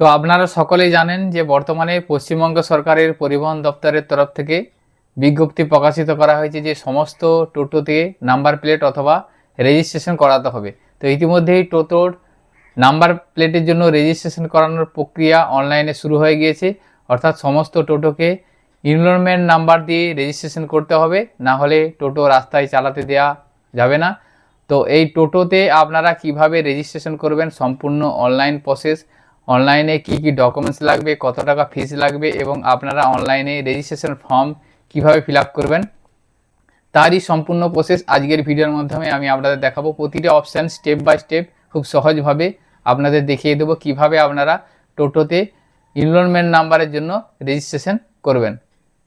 তো আপনারা সকলেই জানেন যে বর্তমানে পশ্চিমবঙ্গ সরকারের পরিবহন দপ্তরের তরফ থেকে বিজ্ঞপ্তি প্রকাশিত করা হয়েছে যে সমস্ত টোটোতে নাম্বার প্লেট অথবা রেজিস্ট্রেশন করাতে হবে। তো ইতিমধ্যেই টোটোর নাম্বার প্লেটের জন্য রেজিস্ট্রেশন করানোর প্রক্রিয়া অনলাইনে শুরু হয়ে গিয়েছে। অর্থাৎ সমস্ত টোটোকে ইনরোলমেন্ট নাম্বার দিয়ে রেজিস্ট্রেশন করতে হবে। না হলে টোটো রাস্তায় চালাতে দেওয়া যাবে না। তো এই টোটোতে আপনারা কীভাবে রেজিস্ট্রেশন করবেন সম্পূর্ণ অনলাইন প্রসেস অনলাইনে কি কি ডকুমেন্টস লাগবে, কত টাকা ফিস লাগবে এবং আপনারা অনলাইনে রেজিস্ট্রেশন ফর্ম কীভাবে ফিল করবেন? তারই সম্পূর্ণ প্রসেস আজকের ভিডিওর মাধ্যমে আমি আপনাদের দেখাবো। প্রতিটা অপশান স্টেপ বাই স্টেপ খুব সহজভাবে আপনাদের দেখিয়ে দেবো কীভাবে আপনারা টোটোতে ইনরোলমেন্ট নাম্বারের জন্য রেজিস্ট্রেশন করবেন।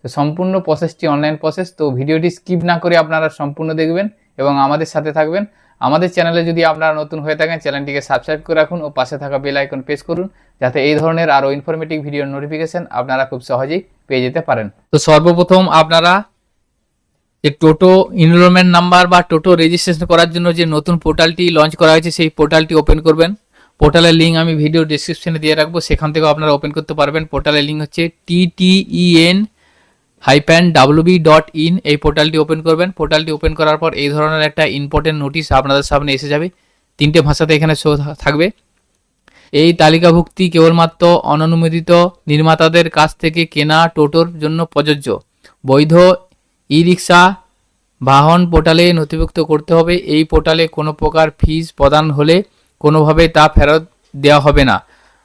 তো সম্পূর্ণ প্রসেসটি অনলাইন প্রসেস তো ভিডিওটি স্কিপ না করে আপনারা সম্পূর্ণ দেখবেন এবং আমাদের সাথে থাকবেন। আমাদের চ্যানেলে যদি আপনারা নতুন হয়ে থাকেন, চ্যানেলটিকে সাবস্ক্রাইব করে রাখুন ও পাশে থাকা বেল আইকন প্রেস করুন, যাতে এই ধরনের আরও ইনফরমেটিভ ভিডিওর নোটিফিকেশন আপনারা খুব সহজেই পেয়ে যেতে পারেন। তো সর্বপ্রথম আপনারা যে টোটো ইনরোলমেন্ট নাম্বার বা টোটো রেজিস্ট্রেশন করার জন্য যে নতুন পোর্টালটি লঞ্চ করা হয়েছে, সেই পোর্টালটি ওপেন করবেন। পোর্টালের লিঙ্ক আমি ভিডিও ডিসক্রিপশনে দিয়ে রাখব, সেখান থেকেও আপনারা ওপেন করতে পারবেন। পোর্টালের লিঙ্ক হচ্ছে টিটিইএন হাইপ্যান ডাব্লুবি ডট ইন এই পোর্টালটি ওপেন করবেন। পোর্টালটি ওপেন করার পর এই ধরনের একটা ইম্পর্টেন্ট নোটিশ আপনাদের সামনে এসে যাবে। তিনটে ভাষাতে এখানে শো থাকবে। এই তালিকাভুক্তি কেবলমাত্র অননুমোদিত নির্মাতাদের কাছ থেকে কেনা টোটোর জন্য প্রযোজ্য। বৈধ ই রিক্সা বাহন পোর্টালে নথিভুক্ত করতে হবে। এই পোর্টালে কোনো প্রকার ফিস প্রদান হলে কোনোভাবে তা ফেরত দেওয়া হবে না।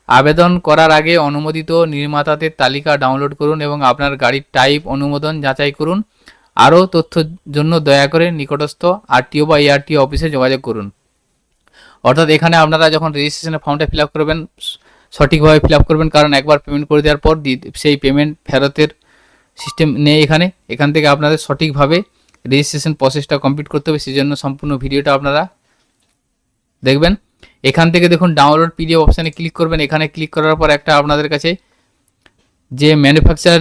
আবেদন করার আগে অনুমোদিত নির্মাতাদের তালিকা ডাউনলোড করুন এবং আপনার গাড়ির টাইপ অনুমোদন যাচাই করুন। আরও তথ্যের জন্য দয়া করে নিকটস্থ আরটিও বা এআরটিও অফিসে যোগাযোগ করুন। অর্থাৎ এখানে আপনারা যখন রেজিস্ট্রেশনের ফর্মটা ফিল করবেন, সঠিকভাবে ফিল করবেন, কারণ একবার পেমেন্ট করে দেওয়ার পর সেই পেমেন্ট ফেরতের সিস্টেম নেই এখানে। এখান থেকে আপনাদের সঠিকভাবে রেজিস্ট্রেশন প্রসেসটা কমপ্লিট করতে হবে। সেই জন্য সম্পূর্ণ ভিডিওটা আপনারা দেখবেন। এখান থেকে দেখুন ডাউনলোড পিডিএফ অপশানে ক্লিক করবেন। এখানে ক্লিক করার পর একটা আপনাদের কাছে যে ম্যানুফ্যাকচার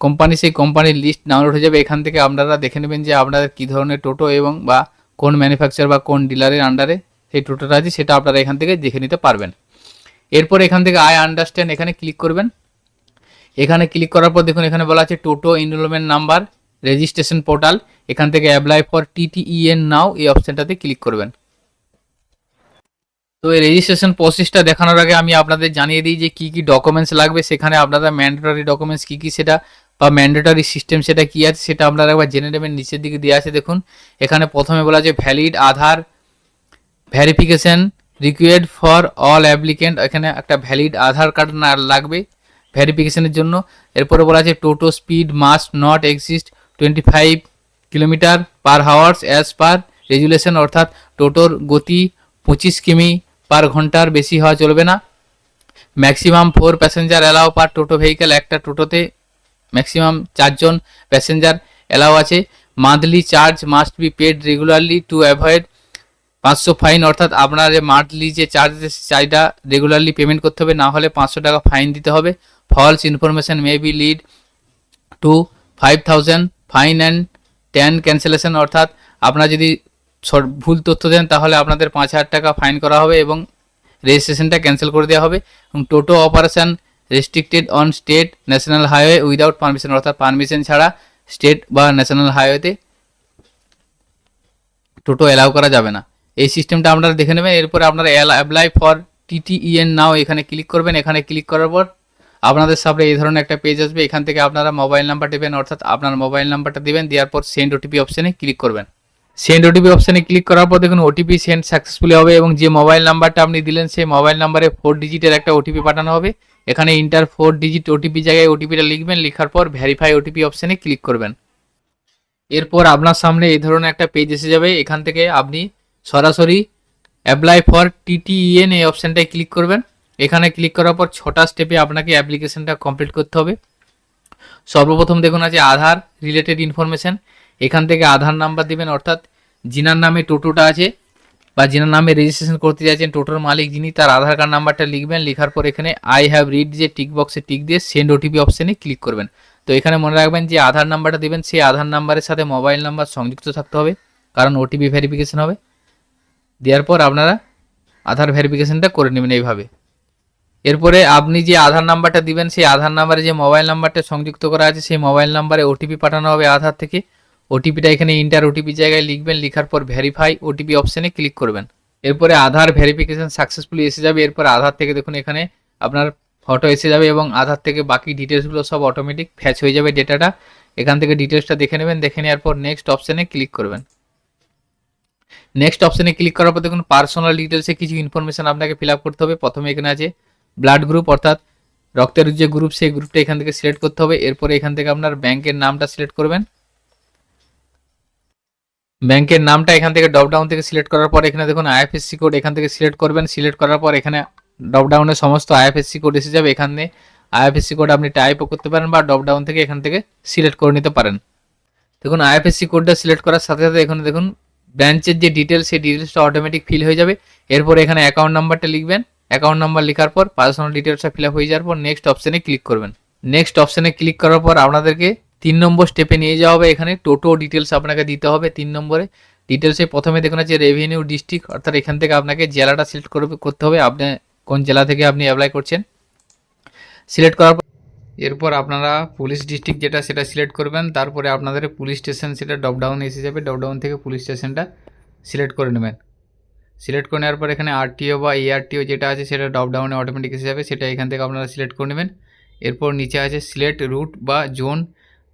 কোম্পানি সেই কোম্পানির লিস্ট ডাউনলোড হয়ে যাবে। এখান থেকে আপনারা দেখে নেবেন যে আপনাদের কী ধরনের টোটো এবং বা কোন ম্যানুফ্যাকচার বা কোন ডিলারের আন্ডারে সেই টোটোটা আছে, সেটা আপনারা এখান থেকে দেখে নিতে পারবেন। এরপর এখান থেকে আই আন্ডারস্ট্যান্ড এখানে ক্লিক করবেন। এখানে ক্লিক করার পর দেখুন এখানে বলা আছে টোটো এনরোলমেন্ট নাম্বার রেজিস্ট্রেশন পোর্টাল এখান থেকে অ্যাপ্লাই ফর টিটিইএন নাও এই অপশানটাতে ক্লিক করবেন। তো এই রেজিস্ট্রেশন প্রসেসটা দেখানোর আগে আমি আপনাদের জানিয়ে দিই যে কী কী ডকুমেন্টস লাগবে। সেখানে আপনারা ম্যান্ডেটরি ডকুমেন্টস কী কী সেটা বা ম্যান্ডেটরি সিস্টেম সেটা কী আছে সেটা আপনারা একবার জেনে নেবেন, নিচের দিকে দেওয়া আছে দেখুন। এখানে প্রথমে বলা আছে valid Aadhaar verification required for all applicant এখানে একটা ভ্যালিড আধার কার্ড না লাগবে ভেরিফিকেশনের জন্য। এরপরে বলা আছে টোটো speed must not exist twenty five kilometre per hours as per resolution অর্থাৎ টোটোর গতি পঁচিশ কিমি পার ঘণ্টার বেশি হওয়া চলবে না। Maximum four passenger allow per টোটো ভেহিকেল একটা টোটোতে ম্যাক্সিমাম চারজন প্যাসেঞ্জার অ্যালাও আছে। Monthly charge must be paid regularly to avoid পাঁচশো ফাইন অর্থাৎ আপনার যে মান্থলি যে চার্জ চার্জটা রেগুলারলি পেমেন্ট করতে হবে, না হলে পাঁচশো টাকা ফাইন দিতে হবে। False information may be lead to five thousand fine and ten cancellation অর্থাৎ আপনারা যদি ভুল তথ্য দেন, তাহলে আপনাদের পাঁচ হাজার টাকা ফাইন করা হবে এবং রেজিস্ট্রেশনটা ক্যান্সেল করে দেওয়া হবে। এবং টোটো operation restricted on state national highway without permission অর্থাৎ পারমিশন ছাড়া স্টেট বা ন্যাশনাল হাইওয়েতে টোটো অ্যালাউ করা যাবে না। এই সিস্টেমটা আপনারা দেখে নেবেন। এরপরে আপনারা অ্যাপ্লাই ফর টিটিইএন নাও এখানে ক্লিক করবেন। এখানে ক্লিক করার পর আপনাদের সামনে এই ধরনের একটা পেজ আসবে। এখান থেকে আপনারা মোবাইল নাম্বার দেবেন, অর্থাৎ আপনার মোবাইল নাম্বারটা দেবেন। দেওয়ার পর সেন্ড ওটিপি অপশানে ক্লিক করবেন। সেন্ড ওটিপি অপশানে ক্লিক করার পর দেখুন ওটিপি সেন্ড সাকসেসফুলি হবে এবং যে মোবাইল নাম্বারটা আপনি দিলেন, সেই মোবাইল নাম্বারে ফোর ডিজিটের একটা ওটিপি পাঠানো হবে। এখানে ইন্টার ফোর ডিজিট ওটিপি জায়গায় ওটিপিটা লিখবেন, লেখার পর ভেরিফাই ওটিপি অপশানে ক্লিক করবেন। এরপর আপনার সামনে এই ধরনের একটা পেজ এসে যাবে। এখান থেকে আপনি সরাসরি অ্যাপ্লাই ফর টিটিইএন এই অপশানটায় ক্লিক করবেন। এখানে ক্লিক করার পর ছটা স্টেপে আপনাকে অ্যাপ্লিকেশনটা কমপ্লিট করতে হবে। সর্বপ্রথম দেখুন আছে আধার রিলেটেড ইনফরমেশন এখান থেকে আধার নাম্বার দিবেন, অর্থাৎ যিনার নামে টোটোটা আছে বা যিনার নামে রেজিস্ট্রেশন করতে যাচ্ছেন, টোটোর মালিক যিনি তার আধার কার্ড নাম্বারটা লিখবেন, লেখার পর এখানে আই হ্যাভ রিড যে টিক বক্সে টিক দিয়ে সেন্ড ওটিপি অপশানে ক্লিক করবেন। তো এখানে মনে রাখবেন যে আধার নাম্বারটা দিবেন, সেই আধার নাম্বারের সাথে মোবাইল নাম্বার সংযুক্ত থাকতে হবে, কারণ ওটিপি ভেরিফিকেশন হবে। দেওয়ার পর আপনারা আধার ভেরিফিকেশনটা করে নেবেন এইভাবে। এরপরে আপনি যে আধার নাম্বারটা দিবেন, সেই আধার নাম্বারে যে মোবাইল নাম্বারটা সংযুক্ত করা আছে, সেই মোবাইল নাম্বারে ওটিপি পাঠানো হবে আধার থেকে। ওটিপিটা এখানে ইন্টার ওটিপি জায়গায় লিখবেন, লেখার পর ভেরিফাই ওটিপি অপশানে ক্লিক করবেন। এরপরে আধার ভেরিফিকেশন সাকসেসফুলি এসে যাবে, এরপর আধার থেকে দেখুন এখানে আপনার ফটো এসে যাবে এবং আধার থেকে বাকি ডিটেলসগুলো সব অটোমেটিক ফ্যাচ হয়ে যাবে ডেটাটা এখান থেকে ডিটেলসটা দেখে নেবেন, দেখে নেওয়ার পর নেক্সট অপশানে ক্লিক করবেন। নেক্সট অপশানে ক্লিক করার পর দেখুন পার্সোনাল ডিটেলসে কিছু ইনফরমেশন আপনাকে ফিল করতে হবে। প্রথমে এখানে আছে ব্লাড গ্রুপ অর্থাৎ রক্তের যে গ্রুপ সেই গ্রুপটা এখান থেকে সিলেক্ট করতে হবে। এরপরে এখান থেকে আপনার ব্যাংকের নামটা সিলেক্ট করবেন। ব্যাংকের নামটা এখান থেকে ড্রপ ডাউন থেকে সিলেক্ট করার পর এখানে দেখুন আইএফএসসি কোড এখান থেকে সিলেক্ট করবেন। সিলেক্ট করার পর এখানে ড্রপ ডাউনে সমস্ত আইএফএসসি কোড এসে যাবে। এখানে আইএফএসসি কোড আপনি টাইপও করতে পারেন বা ড্রপ ডাউন থেকে এখান থেকে সিলেক্ট করে নিতে পারেন। দেখুন আইএফএসসি কোডটা সিলেক্ট করার সাথে সাথে এখানে দেখুন ব্রাঞ্চের যে ডিটেলস সেই ডিটেলসটা অটোমেটিক ফিল হয়ে যাবে। এরপর এখানে অ্যাকাউন্ট নাম্বারটা লিখবেন। অ্যাকাউন্ট নাম্বার লেখার পর পার্সোনাল ডিটেলসটা ফিল আপ হয়ে যাওয়ার পর নেক্সট অপশানে ক্লিক করবেন। নেক্সট অপশানে ক্লিক করার পর আপনাদেরকে তিন নম্বর স্টেপে নিয়ে যাওয়া হবে। এখানে টোটো ডিটেলস আপনাকে দিতে হবে তিন নম্বরে। ডিটেলসে প্রথমে দেখুন আছে রেভিনিউ ডিস্ট্রিক্ট অর্থাৎ এখান থেকে আপনাকে জেলাটা সিলেক্ট করবে, করতে হবে। আপনি কোন জেলা থেকে আপনি অ্যাপ্লাই করছেন। সিলেক্ট করার পর এরপর আপনারা পুলিশ ডিস্ট্রিক্ট যেটা, সেটা সিলেক্ট করবেন। তারপরে আপনাদের পুলিশ স্টেশন সেটা ডপডাউন এসে যাবে। ডপ ডাউন থেকে পুলিশ স্টেশনটা সিলেক্ট করে নেবেন। সিলেক্ট করে নেওয়ার পর এখানে আরটিও বা এআরটিও যেটা আছে, সেটা ডপডাউনে অটোমেটিক এসে যাবে। সেটা এখান থেকে আপনারা সিলেক্ট করে নেবেন। এরপর নিচে আছে সিলেক্ট রুট বা জোন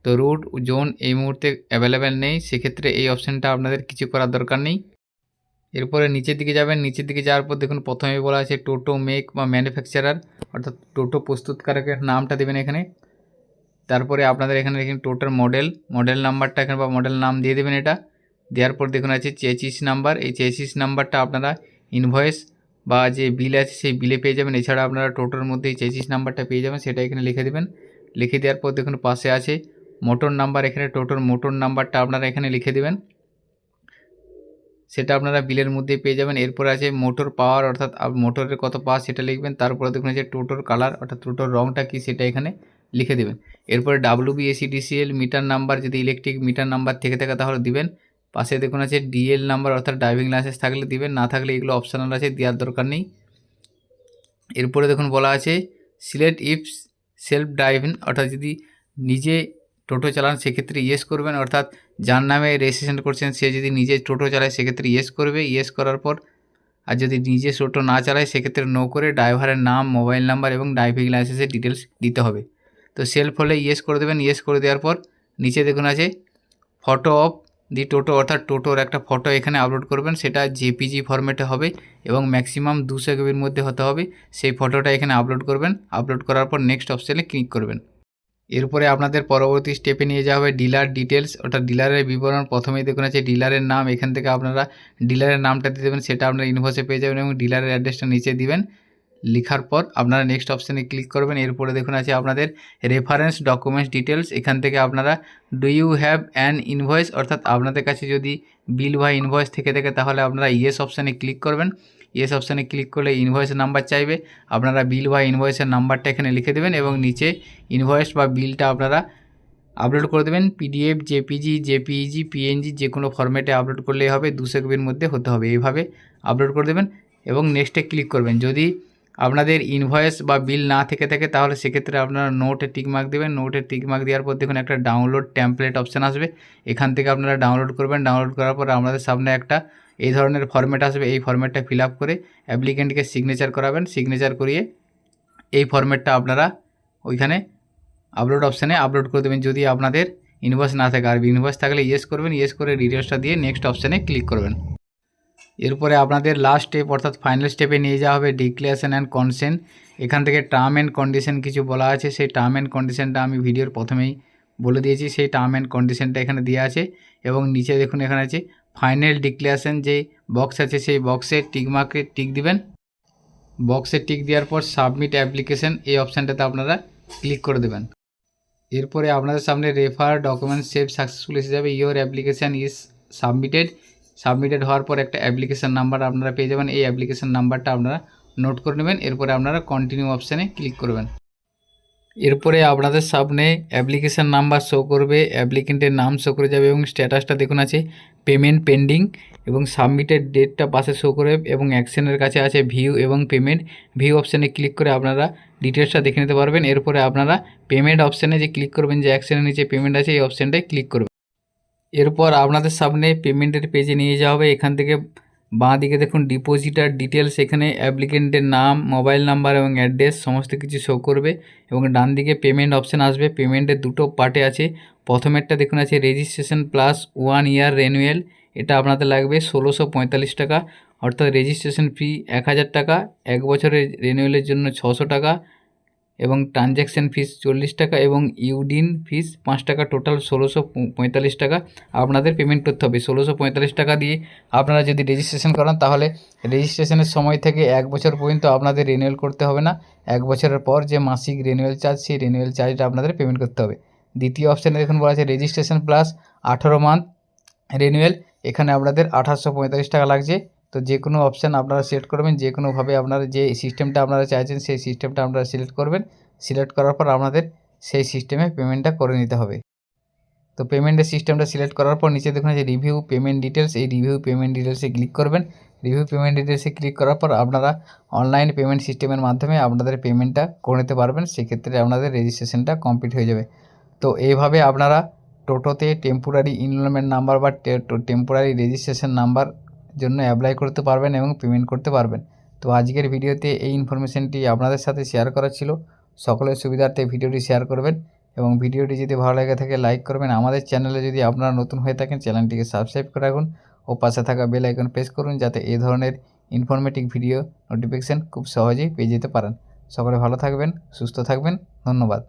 তো রুট জোন এই মুহূর্তে অ্যাভেলেবেল নেই, সেক্ষেত্রে এই অপশানটা আপনাদের কিছু করার দরকার নেই। এরপরে নিচের দিকে যাবেন, নিচের দিকে যাওয়ার পর দেখুন প্রথমে বলা আছে টোটো মেক বা ম্যানুফ্যাকচারার অর্থাৎ টোটো প্রস্তুতকারকের নামটা দেবেন এখানে। তারপরে আপনাদের এখানে দেখুন টোটোর মডেল মডেল নাম্বারটা এখানে বা মডেল নাম দিয়ে দেবেন এটা। দেওয়ার পর দেখুন আছে চেচিস নাম্বার এই চেচিস নাম্বারটা আপনারা ইনভয়েস বা যে বিল আছে সেই বিলে পেয়ে যাবেন। এছাড়া আপনারা টোটোর মধ্যে এই চেচিস নাম্বারটা পেয়ে যাবেন, সেটা এখানে লিখে দেবেন। লিখে দেওয়ার পর দেখুন পাশে আছে মোটর নাম্বার এখানে টোটোর মোটর নাম্বারটা আপনারা এখানে লিখে দেবেন। সেটা আপনারা বিলের মধ্যে পেয়ে যাবেন। এরপর আছে মোটর পাওয়ার, অর্থাৎ মোটরের কত পাওয়ার সেটা লিখবেন। তারপরে দেখুন আছে টোটোর কালার, অর্থাৎ টোটোর রংটা কী সেটা এখানে লিখে দেবেন। এরপরে W B S E D C L meter number, যদি ইলেকট্রিক মিটার নাম্বার থেকে থাকে তাহলে দিবেন। পাশে দেখুন আছে ডিএল নাম্বার, অর্থাৎ ড্রাইভিং লাইসেন্স থাকলে দিবেন। না থাকলে এগুলো অপশনাল আছে, দেওয়ার দরকার নেই। এরপরে দেখুন বলা আছে, সিলেট ইফ সেলফ ড্রাইভিং, অর্থাৎ যদি নিজে টোটো চালান, সেক্ষেত্রে ইয়েস করবেন। অর্থাৎ যার নামে রেজিস্ট্রেশন করছেন, সে যদি নিজে টোটো চালায়, সেক্ষেত্রে ইয়েস করবে। ইয়েস করার পর আর যদি নিজে টোটো না চালায়, সেক্ষেত্রে নো করে ড্রাইভারের নাম মোবাইল নাম্বার এবং ড্রাইভিং লাইসেন্সের ডিটেলস দিতে হবে। তো সেলফ হলে ইয়েস করে দেবেন। ইয়েস করে দেওয়ার পর নিচে দেখুন আছে ফটো অফ দি টোটো, অর্থাৎ টোটোর একটা ফটো এখানে আপলোড করবেন। সেটা জেপিজি ফরম্যাটে হবে এবং ম্যাক্সিমাম দুশো কেবির মধ্যে হতে হবে। সেই ফটোটা এখানে আপলোড করবেন। আপলোড করার পর নেক্সট অপশানে ক্লিক করবেন। এরপরে আপনাদের পরবর্তী স্টেপে নিয়ে যাওয়া হবে ডিলার ডিটেলস অর্থাৎ ডিলারের বিবরণ প্রথমেই দেখুন আছে ডিলারের নাম, এখান থেকে আপনারা ডিলারের নামটা দিয়ে দেবেন, সেটা আপনারা ইনভয়েসে পেয়ে যাবেন এবং ডিলারের অ্যাড্রেসটা নিচে দিবেন। লেখার পর আপনারা নেক্সট অপশানে ক্লিক করবেন এরপরে দেখুন আছে আপনাদের রেফারেন্স ডকুমেন্টস ডিটেলস এখান থেকে আপনারা do you have an invoice অর্থাৎ আপনাদের কাছে যদি বিল বা ইনভয়েস থেকে থাকে, তাহলে আপনারা ইয়েস অপশানে ক্লিক করবেন। ইয়েস অপশানে ক্লিক করলে ইনভয়েসের নাম্বার চাইবে। আপনারা বিল বা ইনভয়েসের নাম্বারটা এখানে লিখে দেবেন এবং নিচে ইনভয়েস বা বিলটা আপনারা আপলোড করে দেবেন। পিডিএফ জেপিজি জেপিইজি পিএনজি যে কোনো ফর্ম্যাটে আপলোড করলেই হবে। দুশো কপির মধ্যে হতে হবে। এইভাবে আপলোড করে দেবেন এবং নেক্সটে ক্লিক করবেন। যদি আপনাদের ইনভয়েস বা বিল না থেকে থাকে, তাহলে সেক্ষেত্রে আপনারা নোটে টিক মার্ক দেবেন। নোটে টিক মার্ক দেওয়ার পর দেখুন একটা ডাউনলোড ট্যাম্পলেট অপশান আসবে। এখান থেকে আপনারা ডাউনলোড করবেন। ডাউনলোড করার পর আপনাদের সামনে একটা এই ধরনের ফরম্যাট আসবে। এই ফরম্যাটটা ফিল করে অ্যাপ্লিকেন্টকে সিগনেচার করাবেন। সিগনেচার করিয়ে এই ফরম্যাটটা আপনারা ওইখানে আপলোড অপশানে আপলোড করে দেবেন। যদি আপনাদের ইনভয়েস না থাকে, আর ইনভয়েস থাকলে ইয়েস করবেন। ইয়েস করে ডিটেলসটা দিয়ে নেক্সট অপশানে ক্লিক করবেন। এরপরে আপনাদের লাস্ট স্টেপ অর্থাৎ ফাইনাল স্টেপে নিয়ে যাওয়া হবে ডিক্লারেশন অ্যান্ড কনসেন্ট এখান থেকে টার্ম অ্যান্ড কন্ডিশন কিছু বলা আছে, সেই টার্ম অ্যান্ড কন্ডিশনটা আমি ভিডিওর প্রথমেই বলে দিয়েছি, সেই টার্ম অ্যান্ড কন্ডিশনটা এখানে দেওয়া আছে। এবং নিচে দেখুন এখানে আছে ফাইনাল ডিক্লারেশন যে বক্স আছে, সেই বক্সে টিক মার্কে টিক দিবেন। বক্সে টিক দেওয়ার পর সাবমিট অ্যাপ্লিকেশন এই অপশানটাতে আপনারা ক্লিক করে দেবেন। এরপরে আপনাদের সামনে রেফার ডকুমেন্ট সেভ সাকসেসফুল এসে যাবে your application is submitted submitted হওয়ার পর একটা অ্যাপ্লিকেশান নাম্বার আপনারা পেয়ে যাবেন। এই অ্যাপ্লিকেশান নাম্বারটা আপনারা নোট করে নেবেন। এরপরে আপনারা কন্টিনিউ অপশানে ক্লিক করবেন। এরপরে আপনাদের সামনে অ্যাপ্লিকেশান নাম্বার শো করবে। অ্যাপ্লিকেন্টের নাম শো করে যাবে এবং স্ট্যাটাসটা দেখুন আছে পেমেন্ট পেন্ডিং এবং সাবমিটেড ডেটটা পাশে শো করে এবং অ্যাকশনের কাছে আছে ভিউ এবং পেমেন্ট ভিউ অপশানে ক্লিক করে আপনারা ডিটেলসটা দেখে নিতে পারবেন। এরপরে আপনারা পেমেন্ট অপশানে যে ক্লিক করবেন যে অ্যাকশনের নিচে পেমেন্ট আছে, এই অপশানটায় ক্লিক করবেন। এরপর আপনাদের সামনে পেমেন্টের পেজে নিয়ে যাওয়া হবে। এখান থেকে বাঁ দিকে দেখুন ডিপোজিটার ডিটেলস এখানে অ্যাপ্লিকেন্টের নাম মোবাইল নাম্বার এবং অ্যাড্রেস সমস্ত কিছু শো করবে এবং ডান দিকে পেমেন্ট অপশান আসবে। পেমেন্টের দুটো পার্টে আছে। প্রথমেরটা দেখুন আছে registration plus one year renewal এটা আপনাদের লাগবে ষোলোশো পঁয়তাল্লিশ টাকা। অর্থাৎ রেজিস্ট্রেশন ফি এক হাজার টাকা। এক বছরের রেনুয়েলের জন্য ছশো টাকা। এবং ট্রানজ্যাকশান ফিস চল্লিশ টাকা এবং ইউডিন ফিস পাঁচ টাকা টোটাল ষোলোশো পঁয়তাল্লিশ টাকা। আপনাদের পেমেন্ট করতে হবে। ষোলোশো পঁয়তাল্লিশ টাকা দিয়ে আপনারা যদি রেজিস্ট্রেশন করান, তাহলে রেজিস্ট্রেশনের সময় থেকে এক বছর পর্যন্ত আপনাদের রিনিউয়াল করতে হবে না। এক বছরের পর যে মাসিক রিনিউয়াল চার্জ সেই রিনিউয়াল চার্জটা আপনাদের পেমেন্ট করতে হবে। দ্বিতীয় অপশানে দেখুন বলা আছে রেজিস্ট্রেশন প্লাস আঠারো মান্থ রিনিউয়াল এখানে আপনাদের আঠাশশো পঁয়তাল্লিশ টাকা লাগছে। তো যে কোনো অপশান আপনারা সিলেক্ট করবেন, যে কোনোভাবে আপনারা যে সিস্টেমটা আপনারা চাইছেন, সেই সিস্টেমটা আপনারা সিলেক্ট করবেন। সিলেক্ট করার পর আপনাদের সেই সিস্টেমে পেমেন্টটা করে নিতে হবে। তো পেমেন্টের সিস্টেমটা সিলেক্ট করার পর নিচে দেখুন যে রিভিউ পেমেন্ট ডিটেলস এই রিভিউ পেমেন্ট ডিটেলসে ক্লিক করবেন। রিভিউ পেমেন্ট ডিটেলসে ক্লিক করার পর আপনারা অনলাইন পেমেন্ট সিস্টেমের মাধ্যমে আপনাদের পেমেন্টটা করে নিতে পারবেন। সেক্ষেত্রে আপনাদের রেজিস্ট্রেশনটা কমপ্লিট হয়ে যাবে। তো এইভাবে আপনারা টোটোতে টেম্পোরারি ইনরোলমেন্ট নাম্বার বা টেম্পোরারি রেজিস্ট্রেশন নাম্বার জন্য অ্যাপ্লাই করতে পারবেন এবং পেমেন্ট করতে পারবেন। তো আজকের ভিডিওতে এই ইনফরমেশনটি আপনাদের সাথে শেয়ার করা ছিল। সকলের সুবিধার্থে ভিডিওটি শেয়ার করবেন এবং ভিডিওটি যদি ভালো লেগে থাকে লাইক করবেন। আমাদের চ্যানেলে যদি আপনারা নতুন হয়ে থাকেন চ্যানেলটিকে সাবস্ক্রাইব করে রাখুন। ও পাশে থাকা বেল আইকন প্রেস করুন যাতে এই ধরনের ইনফরমেটিভ ভিডিও নোটিফিকেশান খুব সহজেই পেয়ে যেতে পারেন। সকলে ভালো থাকবেন, সুস্থ থাকবেন। ধন্যবাদ।